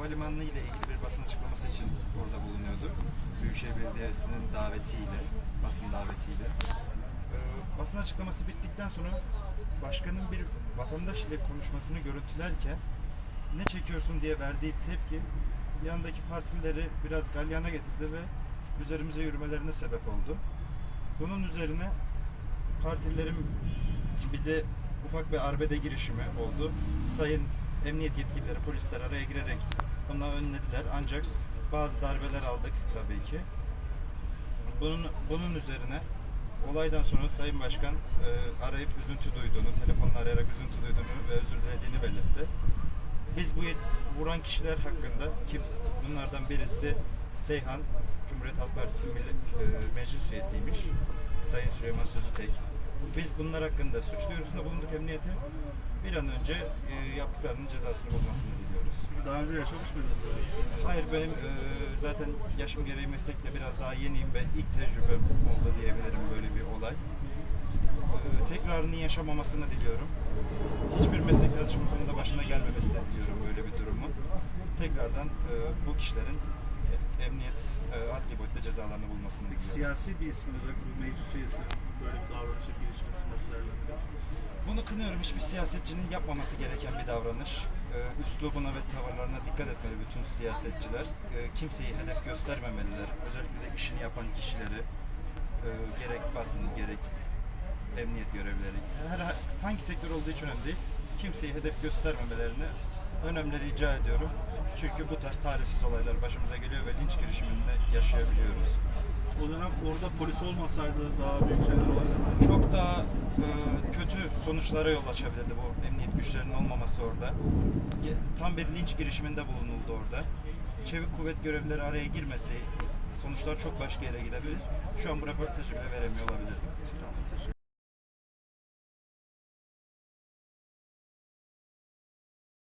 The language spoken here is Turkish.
havalimanı ile ilgili bir basın açıklaması için orada bulunuyordu. Büyükşehir Belediyesi'nin davetiyle, basın davetiyle. Ee, basın açıklaması bittikten sonra başkanın bir vatandaş ile konuşmasını görüntülerken ne çekiyorsun diye verdiği tepki yanındaki partileri biraz galyana getirdi ve üzerimize yürümelerine sebep oldu. Bunun üzerine partilerin bize ufak bir arbede girişimi oldu. Sayın emniyet yetkilileri, polisler araya girerek bunları önlediler. Ancak bazı darbeler aldık tabii ki. Bunun, bunun üzerine olaydan sonra Sayın Başkan e, arayıp üzüntü duyduğunu, telefonla arayarak üzüntü duyduğunu ve özür dilediğini belirtti. Biz bu vuran kişiler hakkında ki bunlardan birisi Seyhan, Cumhuriyet Halk Partisi Milli, e, Meclis Üyesiymiş. Sayın Süleyman Sözütek. Biz bunlar hakkında suç duyurusunda bulunduk emniyete. Bir an önce e, yaptıklarının cezasını bulmasını diliyoruz. Daha önce yaşamış mıydınız? Hayır benim e, zaten yaşım gereği meslekte biraz daha yeniyim ve ilk tecrübem oldu diyebilirim böyle bir olay. E, tekrarını yaşamamasını diliyorum. Hiçbir meslektaşımızın da başına gelmemesini diliyorum böyle bir durumun. Tekrardan e, bu kişilerin emniyet e, adli boyutta cezalarını bulmasını diliyorum. siyasi bir ismin özellikle bir meclis üyesi böyle bir davranışa? Bunu kınıyorum. Hiçbir siyasetçinin yapmaması gereken bir davranış. Ee, üslubuna ve tavırlarına dikkat etmeli bütün siyasetçiler. Ee, kimseyi hedef göstermemeliler. Özellikle de işini yapan kişileri e, gerek basın gerek emniyet görevlileri her hangi sektör olduğu için önemli değil. Kimseyi hedef göstermemelerini önemli rica ediyorum. Çünkü bu tarz talihsiz olaylar başımıza geliyor ve linç girişiminde yaşayabiliyoruz. O dönem orada polis olmasaydı daha büyük şeyler olsaydı. çok daha e, sonuçlara yol açabilirdi bu emniyet güçlerinin olmaması orada. Tam bir linç girişiminde bulunuldu orada. Çevik kuvvet görevlileri araya girmesi sonuçlar çok başka yere gidebilir. Şu an bu röportajı bile veremiyor olabilirdim.